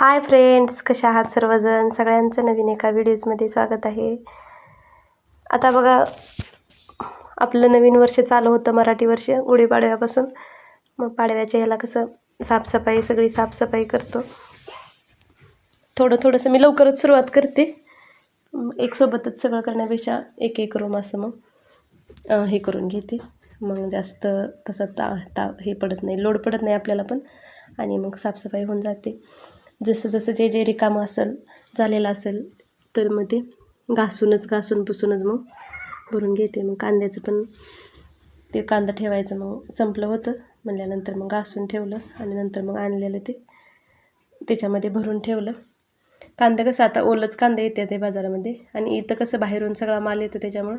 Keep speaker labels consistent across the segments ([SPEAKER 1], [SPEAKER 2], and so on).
[SPEAKER 1] Hi friends कशा आहात सर्वजण? सगळ्यांचं नवीन एका व्हिडिओजमध्ये स्वागत आहे. आता बघा आपलं नवीन वर्ष चालू होतं मराठी वर्ष गुढीपाडव्यापासून मग पाडव्याच्या ह्याला कसं साफसफाई सगळी साफसफाई करतो. थोडं थोडंसं मी लवकरच सुरुवात करते. एक सोबतच सगळं करण्यापेक्षा एक एक रूम असं मग हे करून घेते. मग जास्त तसं ता ता हे पडत नाही लोड पडत नाही आपल्याला पण. आणि मग साफसफाई होऊन जाते. जसं जसं जे जे रिकामं असेल झालेलं असेल तर मग ते घासूनच घासून पुसूनच मग भरून घेते. मग कांद्याचं पण ते कांदा ठेवायचं मग संपलं होतं. म्हणल्यानंतर मग घासून ठेवलं आणि नंतर मग आणलेलं ते. त्याच्यामध्ये भरून ठेवलं. कांदा कसं आता ओलंच कांदा येते ते बाजारामध्ये. आणि इथं कसं बाहेरून सगळा माल येतो त्याच्यामुळं.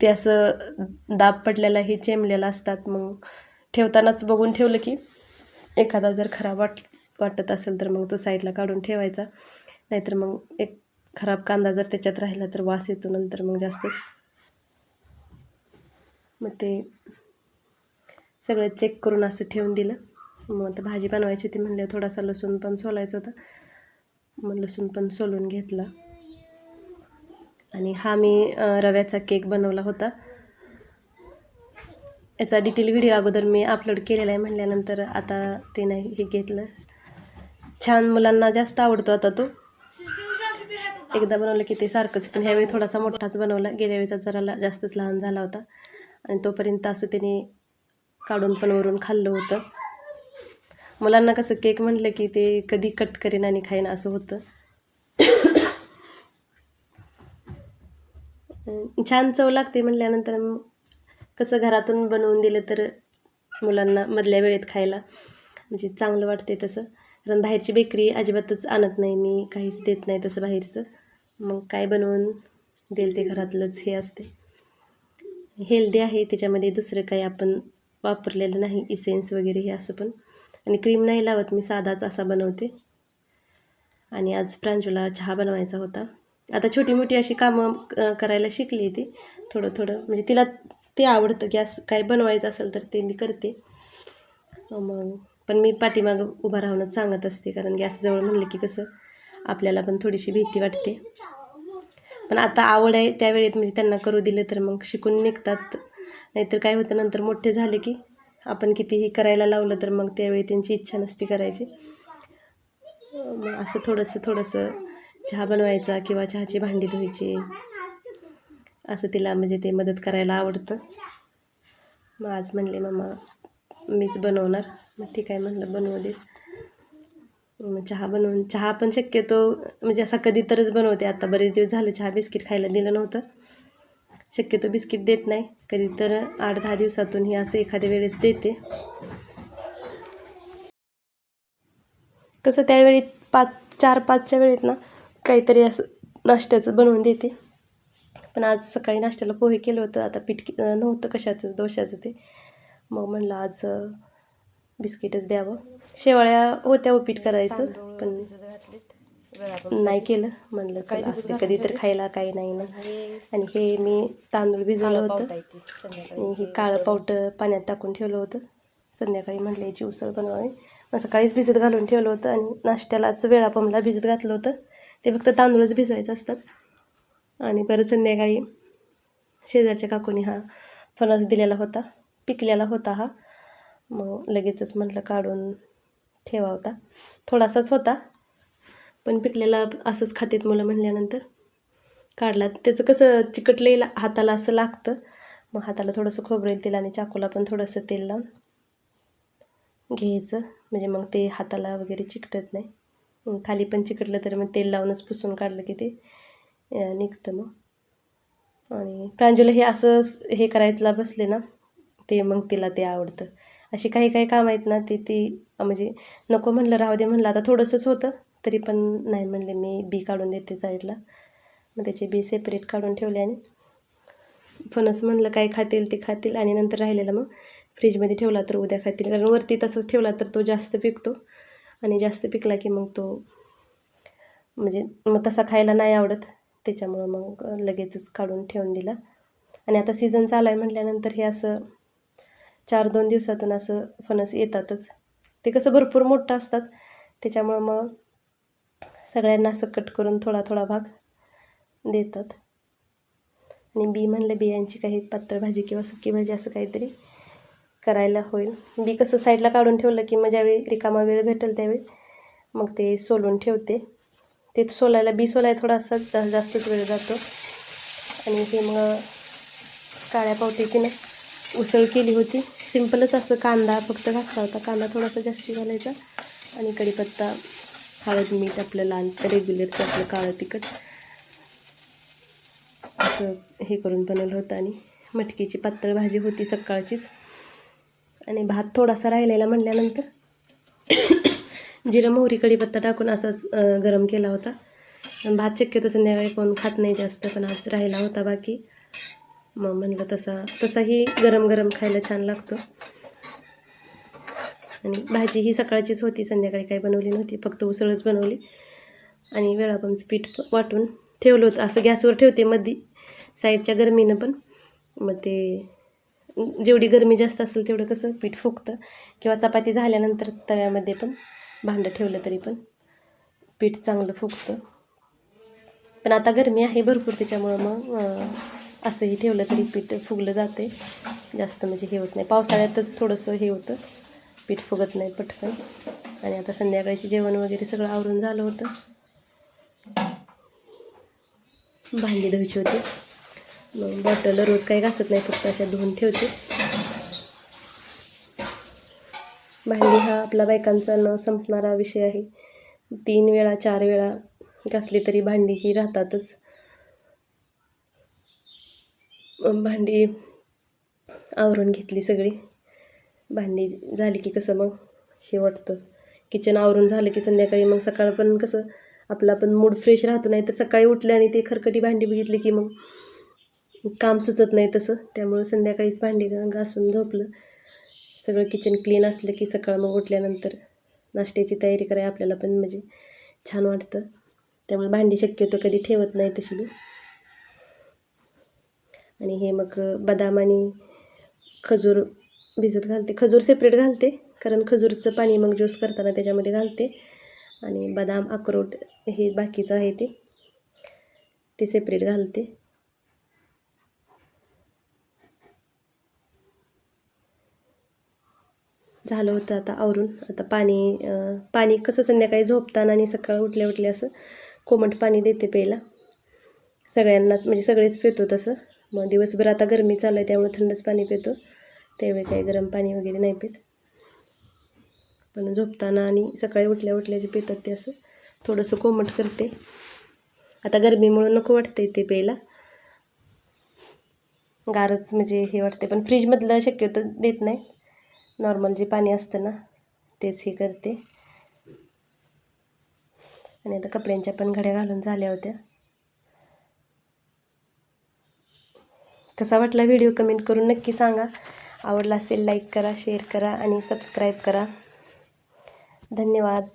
[SPEAKER 1] ते असं दाब पडलेला हे चेमलेलं असतात. मग ठेवतानाच बघून ठेवलं की एखादा जर खराब वाट वाटत असेल तर मग तो साईडला काढून ठेवायचा. नाहीतर मग एक खराब कांदा जर त्याच्यात राहिला तर वास येतो नंतर मग जास्तच. मग ते सगळं चेक करून असं ठेवून दिलं. मग आता भाजी बनवायची होती म्हणलं थोडासा लसूण पण सोलायचं होतं. मग लसूण पण सोलून घेतला. आणि हा मी रव्याचा केक बनवला होता. याचा डिटेल व्हिडिओ अगोदर मी अपलोड केलेला आहे म्हणल्यानंतर आता ते नाही हे घेतलं. छान मुलांना जास्त आवडतो आता तो. एकदा बनवलं की ते सारखंच पण ह्यावेळी थोडासा मोठाच बनवला. गेल्या वेळीचा जरा जास्तच लहान झाला होता. आणि तोपर्यंत असं त्याने काढून पण वरून खाल्लं होतं. मुलांना कसं केक म्हणलं की ते कधी कट करेन आणि खाईन असं होतं. छान चव लागते म्हणल्यानंतर मग कसं घरातून बनवून दिलं तर मुलांना मधल्या वेळेत खायला म्हणजे चांगलं वाटते तसं. कारण बाहेरची बेकरी अजिबातच आणत नाही मी काहीच देत नाही तसं बाहेरचं. मग काय बनवून देईल ते घरातलंच हे असते. हेल्दी आहे त्याच्यामध्ये दुसरं काही आपण वापरलेलं नाही इसेन्स वगैरे हे असं पण. आणि क्रीम नाही लावत मी साधाच असा बनवते. आणि आज प्रांजूला चहा बनवायचा होता. आता छोटी मोठी अशी कामं करायला शिकली ती. थोडं थोडं म्हणजे तिला ते आवडतं की असं काय बनवायचं असेल तर ते मी करते. मग पण मी पाठीमागं उभा राहूनच सांगत असते कारण गॅसजवळ म्हणलं की कसं आपल्याला पण थोडीशी भीती वाटते. पण आता आवड आहे त्यावेळेत म्हणजे त्यांना करू दिलं तर मग शिकून निघतात. नाहीतर काय होतं नंतर मोठे झाले की आपण कितीही करायला लावलं तर मग त्यावेळी त्यांची इच्छा नसती करायची. मग असं थोडंसं थोडंसं चहा बनवायचा किंवा चहाची भांडी धुवायची. असं तिला म्हणजे ते मदत करायला आवडतं. मग आज म्हणले मम्मा मीच बनवणार. मग ठीक आहे म्हणलं बनवू दे. मग चहा बनवून चहा पण शक्यतो म्हणजे असा कधीतरच बनवते. आता बरेच दिवस झाले चहा बिस्किट खायला दिलं नव्हतं. शक्यतो बिस्किट देत नाही. कधी तर आठ दहा दिवसातून ही असं एखाद्या वेळेस देते. कसं त्यावेळी पाच चार पाचच्या वेळेत ना काहीतरी असं नाश्त्याचं बनवून देते. पण आज सकाळी नाश्त्याला पोहे केलं होतं. आता पीठ नव्हतं कशाचंच दोशाचं ते. मग म्हणलं आज बिस्किटच द्यावं. शेवाळ्या होत्या उपीट करायचं पण नाही केलं. म्हणलं दे कधी तर खायला काही नाही ना. आणि हे मी तांदूळ भिजवलं होतं. आणि हे काळं पावटं पाण्यात टाकून ठेवलं होतं. संध्याकाळी म्हटलं याची उसळ बनवावी. मग सकाळीच भिजत घालून ठेवलं होतं आणि नाश्त्यालाच वेळापमला भिजत घातलं होतं. ते फक्त तांदूळच भिजवायचं असतात. आणि परत संध्याकाळी शेजारच्या काकूनी हा फणस दिलेला होता. पिकलेला होता हा. मग लगेचच म्हटलं काढून ठेवा होता. थोडासाच होता पण पिकलेला असंच खातेत मुलं म्हणल्यानंतर काढला. त्याचं कसं चिकटलेलं हाताला असं लागतं. मग हाताला थोडंसं खोबरेल तेल आणि चाकूला पण थोडंसं तेल लावून घ्यायचं. म्हणजे मग ते हाताला वगैरे चिकटत नाही. खाली पण चिकटलं तर मग तेल लावूनच पुसून काढलं की ते निघतं मग. आणि प्रांजूला हे असं हे करायला बसले ना ते मग तिला ते आवडतं. अशी काही काही काम आहेत ना ती ती म्हणजे नको म्हणलं राहू दे म्हणलं आता थोडंसंच होतं तरी पण नाही म्हणले मी बी काढून देते साईडला. मग त्याचे बी सेपरेट काढून ठेवले आणि फणस म्हणलं काय खातील ते खातील आणि नंतर राहिलेलं मग फ्रीजमध्ये ठेवला तर उद्या खातील. कारण वरती तसंच ठेवला तर तो जास्त पिकतो आणि जास्त पिकला की मग तो म्हणजे मग तसा खायला नाही आवडत. त्याच्यामुळं मग लगेचच काढून ठेवून दिला. आणि आता सीझन चालू आहे म्हटल्यानंतर हे असं चार दोन दिवसातून असं फणस येतातच. ते कसं भरपूर मोठं असतात. त्याच्यामुळं मग सगळ्यांना असं कट करून थोडा थोडा भाग देतात. आणि बी म्हणलं बियांची काही पातळ भाजी किंवा सुकी भाजी असं काहीतरी करायला होईल. बी कसं साईडला काढून ठेवलं की मग ज्यावेळी रिकामा वेळ भेटेल त्यावेळी मग ते सोलून ठेवते. ते सोलायला बी सोलायला थोडासा जा जास्तच वेळ जातो. आणि हे मग काळ्या पावट्याची ना उसळ केली होती. सिंपलच असं कांदा फक्त घातला होता. कांदा थोडासा जास्ती घालायचा. आणि कढीपत्ता हळद मीठ आपलं लाल रेग्युलरचं आपलं काळं तिखट. असं हे करून बनवलं होतं आणि मटकीची पातळ भाजी होती सकाळचीच. आणि भात थोडासा राहिलेला म्हणल्यानंतर जिरं मोहरी कढीपत्ता टाकून असाच गरम केला होता. भात शक्यतो संध्याकाळी कोण खात नाही जास्त पण आज राहिला होता बाकी. मग म्हणलं तसा तसाही गरम गरम खायला छान लागतो. आणि भाजी ही सकाळचीच होती संध्याकाळी काही बनवली नव्हती फक्त उसळच बनवली. आणि वेळापणचं पीठ वाटून ठेवलं होतं. असं गॅसवर ठेवते मध्ये साईडच्या गरमीनं पण. मग ते जेवढी गरमी जास्त असेल तेवढं कसं पीठ फुगतं किंवा चपाती झाल्यानंतर तव्यामध्ये पण भांडं ठेवलं तरी पण पीठ चांगलं फुगतं पण आता गरमी आहे भरपूर त्याच्यामुळं मग असंही ठेवलं तरी पीठ फुगलं जाते जास्त म्हणजे हे होत नाही. पावसाळ्यातच थोडंसं हे होतं. पीठ फुगत नाही पटकन. आणि आता संध्याकाळचे जेवण वगैरे सगळं आवरून झालं होतं. भांडी धुवायची होती. मग बॉटल रोज काही घासत नाही फक्त अशा धुवून ठेवते. भांडी हा आपला बायकांचा न संपणारा विषय आहे. तीन वेळा चार वेळा घासली तरी भांडी ही राहतातच मग भांडी आवरून घेतली सगळी. भांडी झाली की कसं मग? हे वाटतं. किचन आवरून झालं की संध्याकाळी मग सकाळ पण कसं आपला पण मूड फ्रेश राहतो नाही तर सकाळी उठलं आणि ते खरकटी भांडी बघितली की मग काम सुचत नाही तसं. त्यामुळं संध्याकाळीच भांडी घासून झोपलं. सगळं किचन क्लीन असलं की सकाळ मग उठल्यानंतर नाश्त्याची तयारी करायला आपल्याला पण म्हणजे छान वाटतं. त्यामुळे भांडी शक्यतो कधी ठेवत नाही तशी मी. आणि हे मग बदाम आणि खजूर भिजत घालते. खजूर सेपरेट घालते कारण खजूरचं पाणी मग ज्यूस करताना त्याच्यामध्ये घालते. आणि बदाम अक्रोट हे बाकीचं आहे ते. ते सेपरेट घालते. झालं होतं आता आवरून. आता पाणी पाणी कसं संध्याकाळी झोपताना आणि सकाळ उठल्या उठल्या असं कोमट पाणी देते प्यायला. सगळ्यांनाच म्हणजे सगळेच पितो तसं. मग दिवसभर आता गरमी चालू आहे त्यामुळे थंडच पाणी पितो. त्यावेळी काही गरम पाणी वगैरे नाही पित. पण झोपताना आणि सकाळी उठल्या उठल्या जे पितात ते असं थोडंसं कोमट करते. आता गरमीमुळं नको वाटते ते प्यायला. गारच म्हणजे हे वाटते पण फ्रीजमधलं शक्यतो देत नाही. नॉर्मल जे पाणी असतं ना तेच हे करते. आणि आता कपड्यांच्या पण घड्या घालून झाल्या होत्या. कसा वाटला व्हिडिओ कमेंट करून नक्की सांगा. आवडला असेल लाईक करा शेअर करा आणि सबस्क्राईब करा. धन्यवाद.